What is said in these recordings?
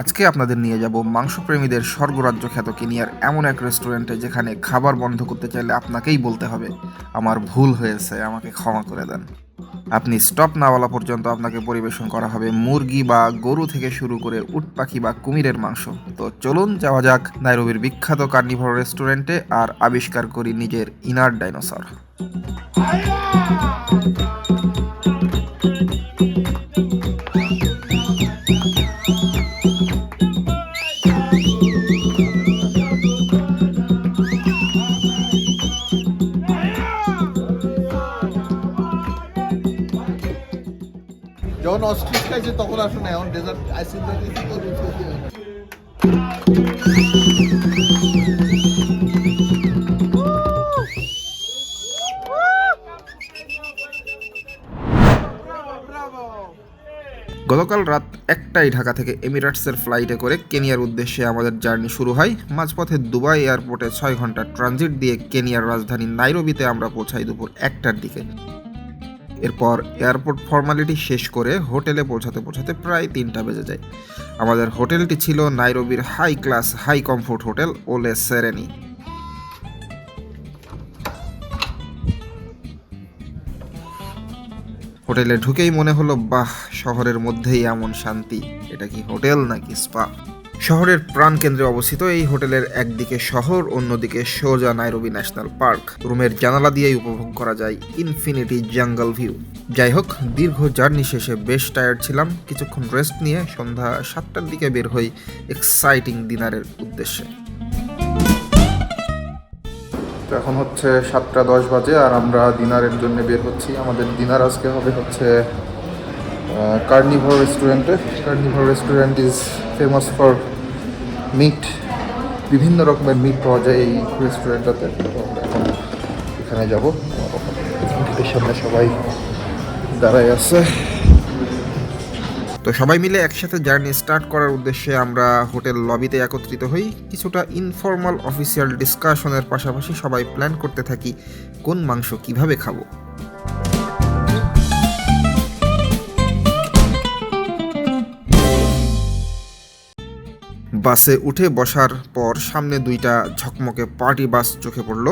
আজকে আপনাদের নিয়ে যাব মাংসপ্রেমীদের স্বর্গরাজ্য খ্যাত কেনিয়ার এমন এক রেস্টুরেন্টে যেখানে খাবার বন্ধ করতে চাইলে আপনাকেই বলতে হবে, আমার ভুল হয়েছে, আমাকে ক্ষমা করে দেন। আপনি স্টপ না বলা পর্যন্ত আপনাকে পরিবেশন করা হবে মুরগি বা গরু থেকে শুরু করে উট পাখি বা কুমিরের মাংস। তো চলুন যাওয়া যাক নাইরোবির বিখ্যাত কার্নিভোর রেস্টুরেন্টে আর আবিষ্কার করি নিজের ইনার ডাইনোসর। খাইছে তখন আসলে এখন ডেজার্ট আইসক্রিম গতকাল রাত একটাই ঢাকা থেকে এমিরেটসের ফ্লাইটে করে কেনিয়ার উদ্দেশ্যে আমাদের জার্নি শুরু হয়। মাঝপথে দুবাই এয়ারপোর্টে ছয় ঘণ্টা ট্রানজিট দিয়ে কেনিয়ার রাজধানী নাইরোবিতে আমরা পৌঁছাই দুপুর একটার দিকে। এরপর এয়ারপোর্ট ফর্মালিটি শেষ করে হোটেলে পৌঁছাতে পৌঁছাতে প্রায় তিনটা বেজে যায়। আমাদের হোটেলটি ছিল নাইরোবির high class high comfort hotel Ole Sereni. হোটেলে ঢুকেই মনে হলো, বাহ, শহরের মধ্যেই এমন শান্তি। এটা কি হোটেল নাকি স্পা? শহরের প্রাণকেন্দ্রে অবস্থিত এই হোটেলের একদিকে শহর, অন্যদিকে সোজা নাইরোবি ন্যাশনাল পার্ক। রুমের জানালা দিয়েই উপভোগ করা যায় ইনফিনিটি জঙ্গল ভিউ। যাই হোক, দীর্ঘ জার্নি শেষে বেশ টায়ার্ড ছিলাম। কিছুক্ষণ রেস্ট নিয়ে সন্ধ্যা সাতটার দিকে বের হই এক্সাইটিং ডিনারের উদ্দেশ্যে। এখন হচ্ছে সাতটা দশ বাজে আর আমরা ডিনারের জন্য বের হচ্ছি। আমাদের ডিনার আজকে হবে হচ্ছে কার্নিভোর রেস্টুরেন্টে। Carnivore restaurant is famous for meat বিভিন্ন রকমের মিট পাওয়া যায় এই রেস্টুরেন্টটাতে এখন যাব। সামনে সবাই দাঁড়ায় আছে। তো সবাই মিলে একসাথে জার্নি স্টার্ট করার উদ্দেশ্যে আমরা হোটেল লবিতে একত্রিত হই। কিছুটা ইনফর্মাল অফিসিয়াল ডিসকাশনের পাশাপাশি সবাই প্ল্যান করতে থাকি, কোন মাংস কীভাবে খাব। বাসে উঠে বসার পর সামনে দুইটা ঝকমকে পার্টি বাস চোখে পড়ল।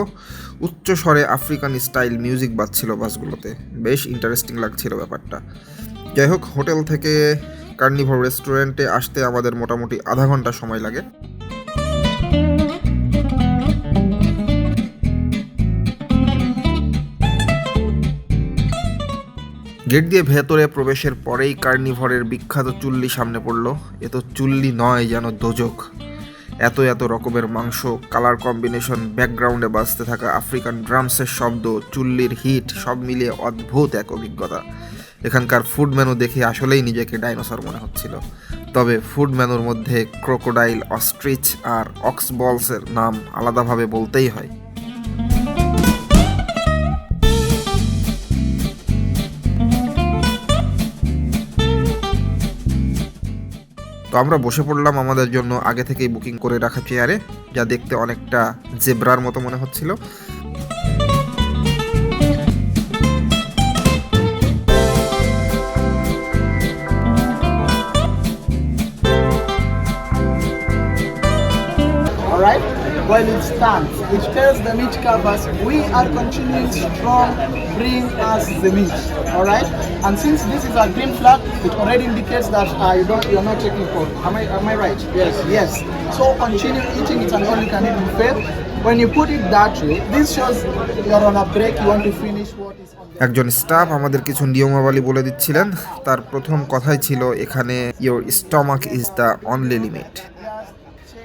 উচ্চ স্বরে আফ্রিকান স্টাইল মিউজিক বাজছিল বাসগুলোতে। বেশ ইন্টারেস্টিং লাগছিল ব্যাপারটা। যাই হোক, হোটেল থেকে কার্নিভোর রেস্টুরেন্টে আসতে আমাদের মোটামুটি আধা ঘণ্টা সময় লাগে। গেট দিয়ে ভেতরে প্রবেশের পরেই কার্নিভরের বিখ্যাত চুল্লি সামনে পড়ল। এ তো চুল্লি নয় যেন দোজক। এত এত রকমের মাংস কালার কম্বিনেশন ব্যাকগ্রাউন্ডে বাজতে থাকা আফ্রিকান ড্রামসের শব্দ, চুল্লির হিট সব মিলিয়ে অদ্ভুত এক অভিজ্ঞতা। এখানকার ফুড মেনু দেখে আসলেই নিজেকে ডাইনোসর মনে হচ্ছিল। তবে ফুড মেনুর মধ্যে ক্রোকোডাইল অস্ট্রিচ আর অক্সবলসের নাম আলাদাভাবে বলতেই হয়। তো আমরা বসে পড়লাম আমাদের জন্য আগে থেকেই বুকিং করে রাখা চেয়ারে যা দেখতে অনেকটা জেব্রার মতো মনে হচ্ছিল। While it stands, it tells the meat covers we are continuing strong, bring us the meat. Alright? And since this is a green flag, it already indicates that uh, you don't you're not taking pork. Am I am I right? Yes. Yes. So continue eating it and all you can eat buffet. When you put it that way, this shows you're on a break, you want to finish what is একজন staff আমাদের কিছু নিয়মাবলী বলে দিচ্ছিলেন তার প্রথম কথাই ছিল এখানে your stomach is the only limit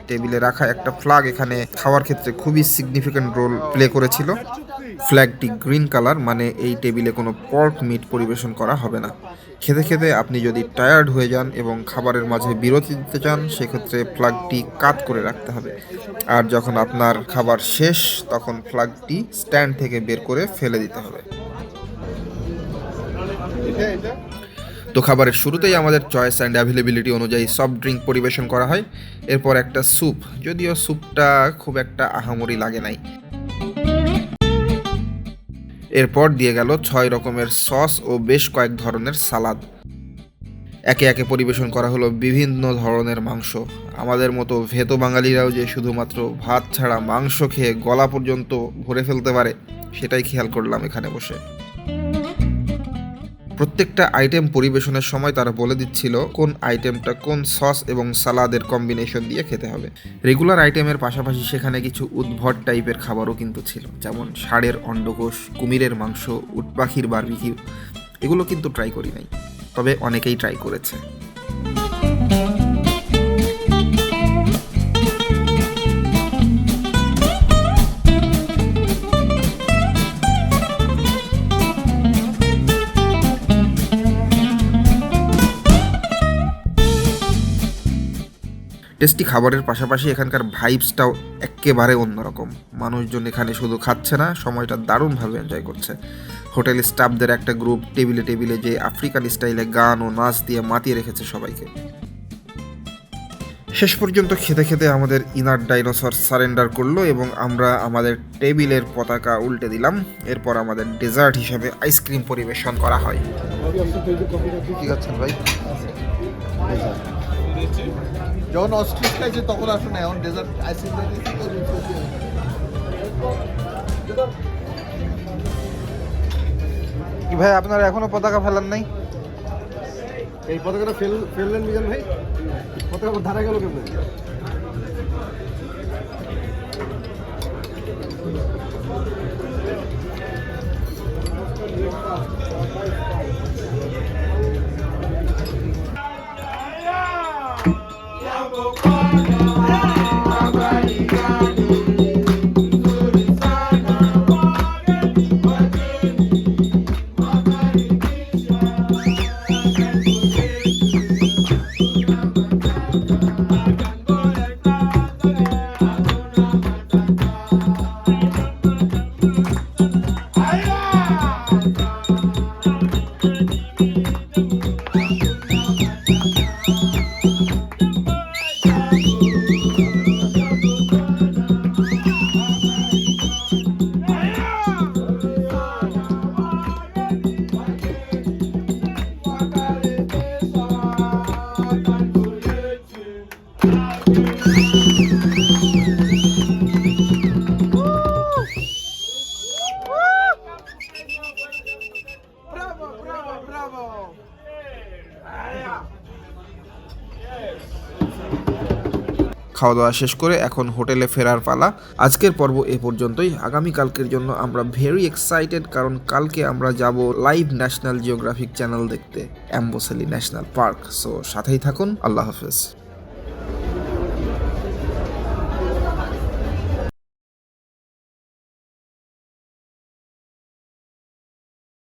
টেবিলে রাখা একটা ফ্ল্যাগ এখানে খাওয়ার ক্ষেত্রে খুবই সিগনিফিক্যান্ট রোল প্লে করেছিল। ফ্ল্যাগটি গ্রিন কালার মানে এই টেবিলে কোনো পর্ক মিট পরিবেশন করা হবে না। খেতে খেতে আপনি যদি টায়ার্ড হয়ে যান এবং খাবারের মাঝে বিরতি দিতে চান, সেক্ষেত্রে ফ্ল্যাগটি কাত করে রাখতে হবে। আর যখন আপনার খাবার শেষ, তখন ফ্ল্যাগটি স্ট্যান্ড থেকে বের করে ফেলে দিতে হবে। তো খাবারের শুরুতেই আমাদের চয়েস অ্যান্ড অ্যাভেলেবিলিটি অনুযায়ী সফট ড্রিঙ্ক পরিবেশন করা হয়। এরপর একটা স্যুপ যদিও স্যুপটা খুব একটা আহামরি লাগে নাই। এরপর দিয়ে গেল ছয় রকমের সস ও বেশ কয়েক ধরনের সালাদ। একে একে পরিবেশন করা হলো বিভিন্ন ধরনের মাংস। আমাদের মতো ভেতো বাঙালিরাও যে শুধুমাত্র ভাত ছাড়া মাংস খেয়ে গলা পর্যন্ত ভরে ফেলতে পারে, সেটাই খেয়াল করলাম এখানে বসে। প্রত্যেকটা আইটেম পরিবেশনের সময় তারা বলে দিচ্ছিল কোন আইটেমটা কোন সস এবং সালাদের কম্বিনেশন দিয়ে খেতে হবে। রেগুলার আইটেমের পাশাপাশি সেখানে কিছু উদ্ভট টাইপের খাবারও কিন্তু ছিল, যেমন ষাঁড়ের অন্ডকোষ, কুমিরের মাংস, উটপাখির বার্বিকিউ এগুলো কিন্তু ট্রাই করি নাই, তবে অনেকেই ট্রাই করেছে। টেস্টি খাবারের পাশাপাশি এখানকার ভাইবসটাও একেবারে অন্যরকম। মানুষজন এখানে শুধু খাচ্ছে না সময়টা দারুণভাবে এনজয় করছে। হোটেল স্টাফদের একটা গ্রুপ টেবিলে টেবিলে যে আফ্রিকান স্টাইলে গান ও নাচ দিয়ে মাতিয়ে রেখেছে সবাইকে। শেষ পর্যন্ত খেতে খেতে আমাদের ইনার ডাইনোসর সারেন্ডার করল এবং আমরা আমাদের টেবিলের পতাকা উল্টে দিলাম। এরপর আমাদের ডেজার্ট হিসেবে আইসক্রিম পরিবেশন করা হয়। কি খাচ্ছেন ভাই? যখন অস্ট্রিক খাইছে তখন আসো না এখন ডেজার্ট আইসক্রিম কি ভাই আপনারা এখনও পতাকা ফেলান নাই? এই পতাকাটা ফেল ফেললেন মিজান ভাই? পতাকা ধারা গেল কেমন? খাওয়া দাওয়া শেষ করে এখন হোটেলে ফেরার পালা। আজকের পর্ব এ পর্যন্তই। আগামীকালকের জন্য আমরা ভেরি এক্সাইটেড কারণ কালকে আমরা যাব লাইভ ন্যাশনাল জিওগ্রাফিক চ্যানেল দেখতে অ্যাম্বোসেলি ন্যাশনাল পার্ক সো সাথেই থাকুন। আল্লাহ হাফেজ।